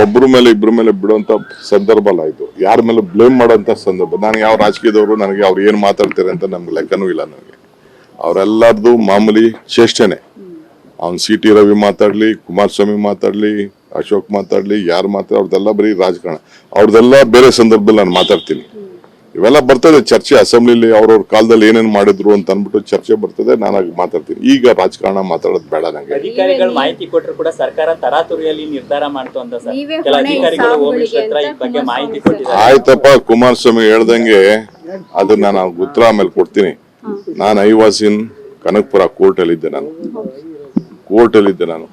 ಒಬ್ಬರ ಮೇಲೆ ಇಬ್ಬರ ಮೇಲೆ ಬಿಡುವಂತ ಸಂದರ್ಭ ಅಲ್ಲ ಇದು. ಯಾರ ಮೇಲೆ ಬ್ಲೇಮ್ ಮಾಡೋಂಥ ಸಂದರ್ಭ. ನಾನು ಯಾವ ರಾಜಕೀಯದವರು, ನನಗೆ ಅವ್ರು ಏನ್ ಮಾತಾಡ್ತಾರೆ ಅಂತ ನಮ್ಗೆ ಲೆಕ್ಕನೂ ಇಲ್ಲ ನನಗೆ. ಅವರೆಲ್ಲರದು ಮಾಮೂಲಿ ಚೇಷ್ಟೆನೆ ಅವ್ನು ಸಿ ಟಿ ರವಿ ಮಾತಾಡ್ಲಿ, ಕುಮಾರಸ್ವಾಮಿ ಮಾತಾಡ್ಲಿ, ಅಶೋಕ್ ಮಾತಾಡ್ಲಿ, ಯಾರು ಮಾತಾಡ ಅವ್ರದ್ದೆಲ್ಲ ಬರೀ ರಾಜಕಾರಣ. ಅವ್ರದ್ದೆಲ್ಲ ಬೇರೆ ಸಂದರ್ಭದಲ್ಲಿ ನಾನು ಮಾತಾಡ್ತೀನಿ. ಇವೆಲ್ಲ ಬರ್ತದೆ ಚರ್ಚೆ ಅಸೆಂಬ್ಲಿಲಿ ಅವ್ರವ್ರ ಕಾಲದಲ್ಲಿ ಏನೇನು ಮಾಡಿದ್ರು ಅಂತ ಅನ್ಬಿಟ್ಟು ಚರ್ಚೆ ಬರ್ತದೆ ನಾನು ಆಗ ಮಾತಾಡ್ತೀನಿ. ಈಗ ರಾಜಕಾರಣ ಮಾತಾಡೋದು ಬೇಡ ನಂಗೆ. ಅಧಿಕಾರಿಗಳು ಮಾಹಿತಿ ಕೊಟ್ಟರು ಕೂಡ ಸರ್ಕಾರ ತರಾತುರಿಯಲ್ಲಿ ನಿರ್ಧಾರ ಮಾಡ್ತು ಅಂತ ಕೆಲ ಅಧಿಕಾರಿಗಳು ಸಾವುಗಳಿಗೆ ಓಮಿಶ್ರ ಹತ್ರ ಈ ಬಗ್ಗೆ ಮಾಹಿತಿ ಕೊಟ್ಟಿದ್ದಾರೆ. ಆಯ್ತಪ್ಪ ಕುಮಾರಸ್ವಾಮಿ ಹೇಳ್ದಂಗೆ ಅದನ್ನ ನಾನು ಉತ್ತರ ಆಮೇಲೆ ಕೊಡ್ತೀನಿ. ನಾನು I was in was in Kanakapura court ಅಲ್ಲಿ ಇದ್ದೆ ನಾನು. ಕೋರ್ಟ್ ಅಲ್ಲಿ ಇದ್ದೆ ನಾನು.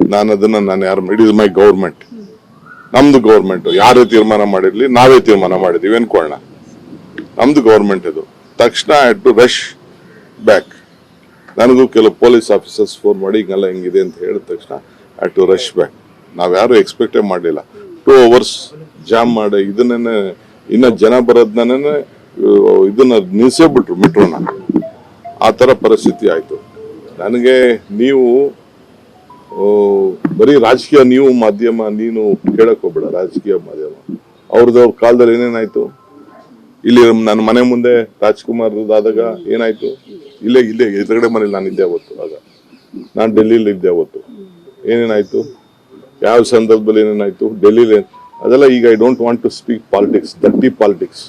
ನಾನು ಅದನ್ನ ನಾನು ಯಾರು ಇಟ್ ಇಸ್ ಮೈ ಗೌರ್ಮೆಂಟ್ ನಮ್ದು ಗೌರ್ಮೆಂಟ್ ಯಾರೇ ತೀರ್ಮಾನ ಮಾಡಿರ್ಲಿ ನಾವೇ ತೀರ್ಮಾನ ಮಾಡಿದೀವಿ ಅನ್ಕೊಳ್ಳೋಣ ನಮ್ದು ಗೌರ್ಮೆಂಟ್ ಇದು. ತಕ್ಷಣ ಟು ರಶ್ ಬ್ಯಾಕ್ ನನಗೂ ಕೆಲವು ಪೊಲೀಸ್ ಆಫೀಸರ್ಸ್ ಫೋನ್ ಮಾಡಿ, ಹಿಂಗೆಲ್ಲ ಹಿಂಗಿದೆ ಅಂತ ಹೇಳಿದ ತಕ್ಷಣ ಐ ಟು ರಶ್ ಬ್ಯಾಕ್ ನಾವ್ಯಾರು ಎಕ್ಸ್ಪೆಕ್ಟೇ ಮಾಡಲಿಲ್ಲ. ಟೂ ಅವರ್ಸ್ ಜಾಮ್ ಮಾಡಿ ಇದನ್ನೇ ಇನ್ನ ಜನ ಬರೋದನ್ನೇ ಇದನ್ನ ನಿಲ್ಸೇ ಬಿಟ್ರು ಮೆಟ್ರೋನ. ಆ ಥರ ಪರಿಸ್ಥಿತಿ ಆಯಿತು. ನನಗೆ ನೀವು ಬರೀ ರಾಜಕೀಯ, ನೀವು ಮಾಧ್ಯಮ, ನೀನು ಕೇಳಕ್ ಹೋಗ್ಬೇಡ, ರಾಜಕೀಯ ಮಾಧ್ಯಮ. ಅವ್ರದ್ದು ಅವ್ರ ಕಾಲದಲ್ಲಿ ಏನೇನಾಯ್ತು? ಇಲ್ಲಿ ನನ್ನ ಮನೆ ಮುಂದೆ ರಾಜ್ಕುಮಾರ್ ಆದಾಗ ಏನಾಯ್ತು? ಇಲ್ಲೇ ಇಲ್ಲೇ, ಎದುರುಗಡೆ ಮನೇಲಿ ನಾನು ಇದ್ದೆ ಅವತ್ತು, ಆಗ. ನಾನು ಡೆಲ್ಲಿಲಿ ಇದ್ದೆ ಅವತ್ತು. ಏನೇನಾಯ್ತು? ಯಾವ ಸಂದರ್ಭದಲ್ಲಿ ಏನೇನಾಯ್ತು? ಡೆಲ್ಲಿಲಿ ಅದೆಲ್ಲ ಈಗ I don't want to speak politics ದಟ್ಟಿ politics